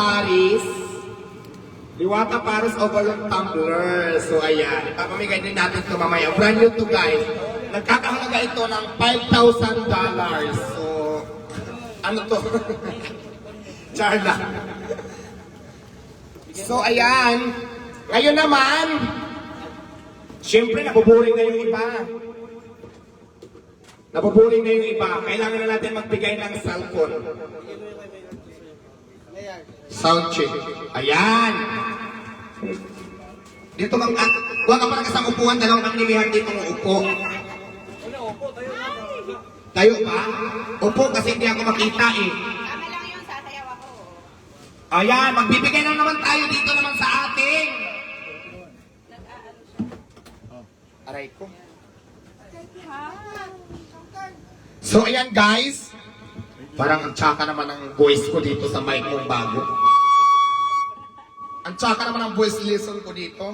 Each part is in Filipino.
Paris. Diwata Paris Overlook Tumbler. So ayan, ipapamigay din natin ito mamaya. Brand new to guys. Nagkakahalaga ito ng $5,000. So, ano to? Char lang. So ayan, ngayon naman, Siyempre, nabuburing na yung iba. Nabuburing na yung iba. Kailangan na natin magbigay ng cellphone. Sound check. Ayan. Dito kang, ah, huwag ka parang kasang upuan, dalawang kang nilihan dito ng upo. Tayo ba? Upo kasi hindi ako makita eh. Tama lang yun, sasayaw ako. Ayan, magbibigay na naman tayo dito naman sa ating. Aray ko. So ayan guys, parang ang tsaka naman ang voice ko dito sa mic mong bago. Ang tsaka naman ang voice listen ko dito.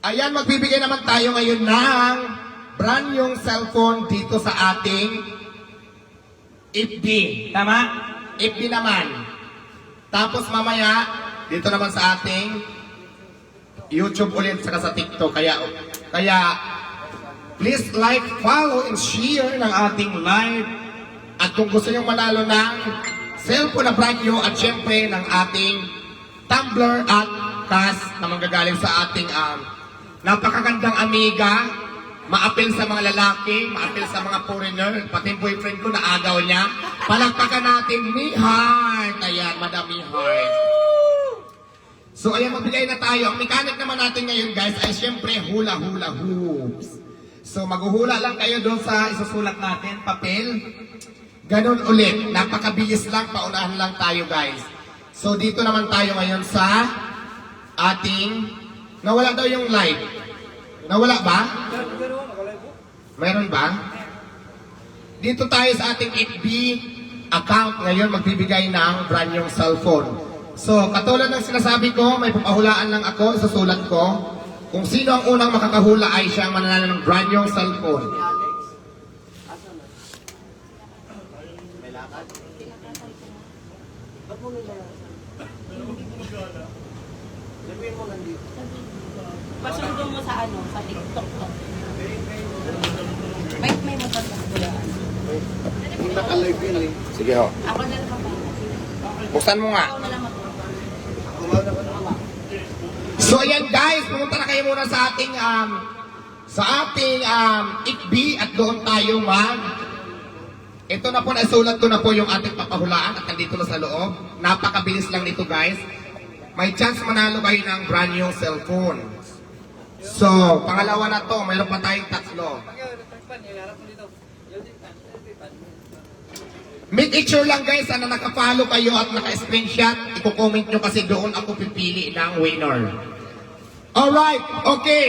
Ayan, magbibigay naman tayo ngayon ng brand yung cellphone dito sa ating FB. Tama? FB naman. Tapos mamaya, dito naman sa ating YouTube ulit saka sa TikTok. Kaya, kaya, please like, follow, and share ng ating live. At kung gusto nyo manalo ng cellphone na brand new at syempre ng ating Tumblr at cash na manggagaling sa ating um, napakagandang amiga, maapil sa mga lalaki, maapil sa mga foreigner, pati boyfriend ko na agaw niya. Palagpakan natin ni Heart. Ayan, Madam Mi Heart. So ayan, magbigay na tayo. Ang mechanic naman natin ngayon guys ay syempre hula-hula hoops. So maghuhula lang kayo doon sa isusulat natin, papel. Ganon ulit. Napakabilis lang, paunahan lang tayo guys. So dito naman tayo ngayon sa ating... Nawala daw yung live. Nawala ba? Meron ba? Dito tayo sa ating FB account ngayon magbibigay ng brand yung cellphone. So, katulad ng sinasabi ko, may papahulaan lang ako, susulat ko. Kung sino ang unang makakahula ay siya ang mananalo ng brand yung cellphone. Pasundo mo sa ano, sa TikTok to. May, may motor ka bulaan. Naka-live yun eh. Sige ho. Ako na lang ba? Buksan mo nga. Ako na lang. So ayan guys, pumunta na kayo muna sa ating um, sa ating um, FB at doon tayo mag ito na po, nasulat ko na po yung ating papahulaan at nandito na sa loob. Napakabilis lang nito guys. May chance manalo kayo ng brand new cellphone. So, pangalawa na to, mayroon pa tayong tatlo. Make it sure lang guys na nakapalo kayo at naka-screenshot. Iko-comment nyo kasi doon ako pipili ng winner. Alright, okay.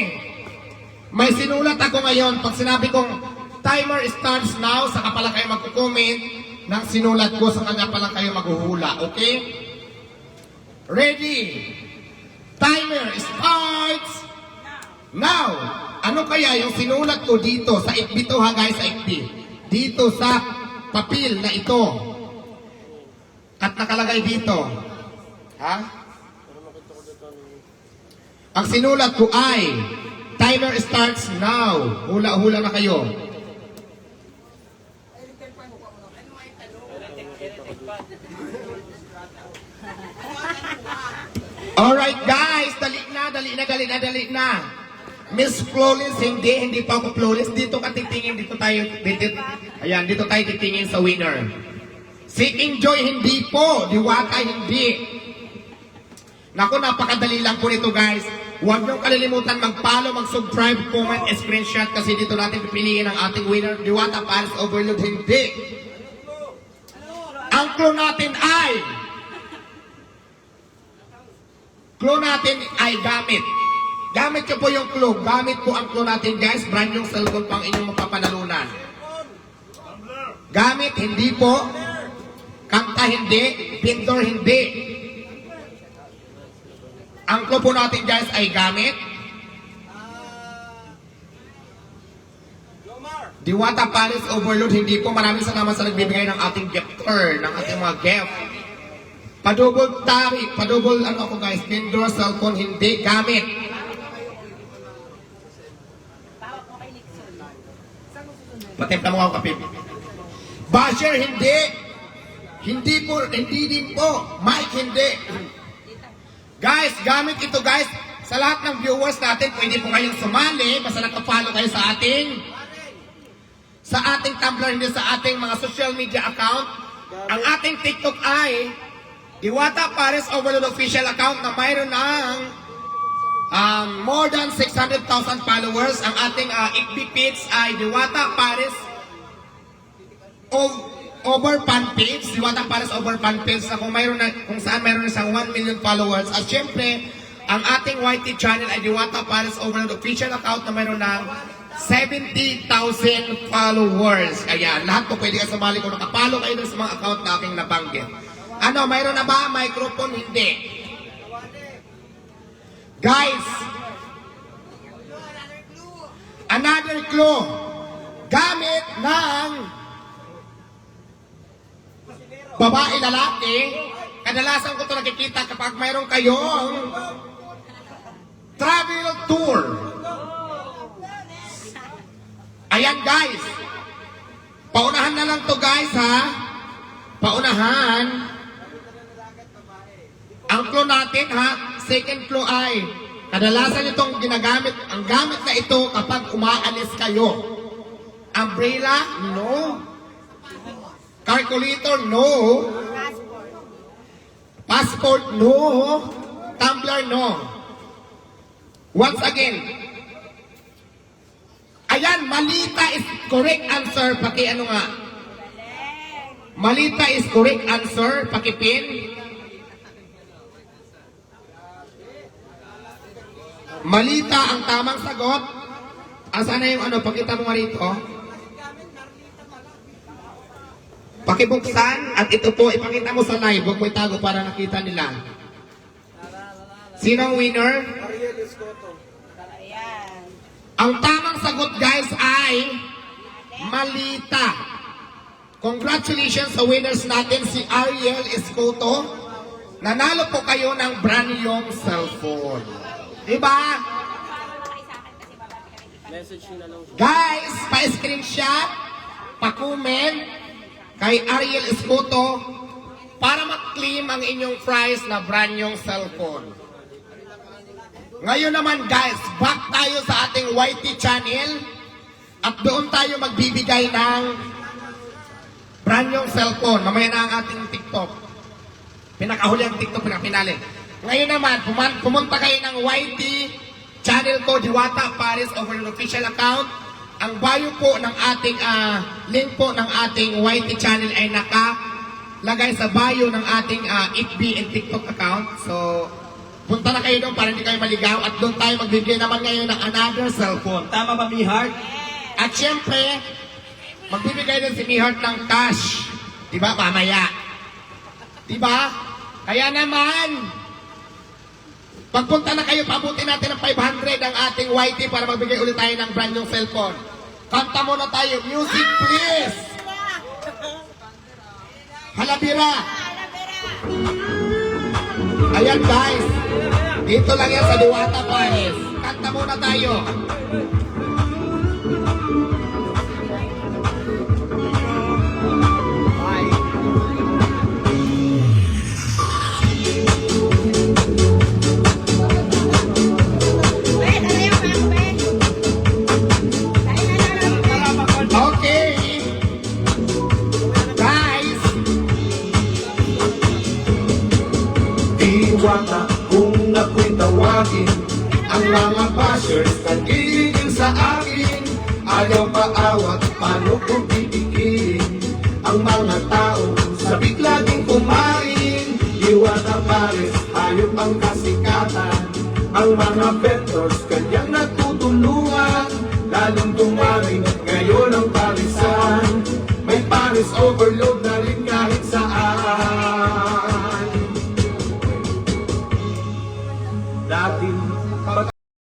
May sinulat ako ngayon. Pag sinabi kong timer starts now, saka pala kayo magko-comment ng sinulat ko, saka nga pala kayo maghuhula. Okay? Ready? Timer starts now. Ano kaya yung sinulat ko dito sa FB to ha guys, sa FB. Dito sa papel na ito. At nakalagay dito. Ha? Ang sinulat ko ay timer starts now. Hula-hula na kayo. Alright guys, dali na, dali na, dali na, dali na. Miss Flawless, hindi, hindi pa ako flawless. Dito ka titingin, dito tayo, dito, ayan, dito tayo titingin sa winner. Si Enjoy, hindi po. Diwata, hindi. Naku, napakadali lang po nito guys. Huwag niyong kalilimutan mag-follow, mag-subscribe, comment, screenshot kasi dito natin pipiliin ang ating winner. Diwata Paris Overload, hindi. Ang clue natin ay clue natin ay gamit. Gamit ko po yung clue. Gamit po ang clue natin guys. Brand yung cellphone pang inyong mapapanalunan. Gamit, hindi po. Kanta, hindi. Pintor, hindi. Ang clue po natin guys ay gamit. Diwata Paris Overload, hindi po. Maraming salamat sa nagbibigay ng ating gifter, ng ating mga gift. Padouble tari, padouble ano ako guys, indoor cellphone hindi gamit. Patimpla mo ako kapit. Basher hindi. Hindi po, hindi din po. Mike hindi. Guys, gamit ito guys. Sa lahat ng viewers natin, pwede po kayong sumali. Basta nakapalo kayo sa ating sa ating Tumblr, hindi sa ating mga social media account. Ang ating TikTok ay Diwata Paris Overload Official account na mayroon ng um, more than 600,000 followers. Ang ating uh, FB page ay Diwata Paris over fan page, Diwata Paris over fan page na kung mayroon na, kung saan mayroon na siyang 1 million followers. At syempre, ang ating YT channel ay Diwata Paris Overload official account na mayroon ng 70,000 followers. Kaya lahat po pwede ka sumali kung nakapalo kayo sa mga account na aking nabanggit. Ano, mayroon na ba microphone? Hindi. Guys, another clue. Gamit ng babae lalaki, kadalasan ko ito nakikita kapag mayroon kayong travel tour. Ayan guys. Paunahan na lang to guys ha. Paunahan. Clue natin ha, second clue ay kadalasan itong ginagamit, ang gamit na ito kapag umaalis kayo. Umbrella? No. Calculator? No. Passport? No. Tumbler? No. Once again, ayan, malita is correct answer. Paki ano nga? Malita is correct answer. Pakipin. Malita ang tamang sagot. Asa na yung ano? Pakita mo nga rito. Pakibuksan at ito po ipakita mo sa live. Huwag mo itago para nakita nila. Sino ang winner? Ariel Escoto. Ang tamang sagot guys ay Malita. Congratulations sa winners natin si Ariel Escoto. Nanalo po kayo ng brand new cellphone. Diba? Message nyo na lang. Guys, pa-screenshot, pa-comment kay Ariel Escoto para mag-claim ang inyong prize na brand new cellphone. Ngayon naman guys, back tayo sa ating YT channel at doon tayo magbibigay ng brand new cellphone. Mamaya na ang ating TikTok. Pinakahuli ang TikTok, pinakapinali. Ngayon naman, pumunta kayo ng YT channel ko, Diwata Paris over the official account. Ang bio po ng ating ah, link po ng ating YT channel ay nakalagay sa bio ng ating ah, FB and TikTok account. So, punta na kayo doon para hindi kayo maligaw at doon tayo magbibigay naman ngayon ng another cellphone. Tama ba, Mihart? At syempre, magbibigay din si Mihart ng cash. Di ba? Mamaya. Di ba? Kaya naman, pagpunta na kayo, pabuti natin ng 500 ang ating YT para magbigay ulit tayo ng brand new cellphone. Kanta muna tayo. Music, please! Halabira! Ayan guys, dito lang yan sa Diwata Paris. Kanta muna tayo. Iwata kung ako'y tawagin Ang mga bashers nagiging sa akin. Ayaw paawat, paano kong titikin Ang mga tao sabik laging kumain. Iwata pares, hayop ang kasikatan. Ang mga vendors kanyang nagtutulungan Lalong dumami ngayon ang parisan. May pares overload na rin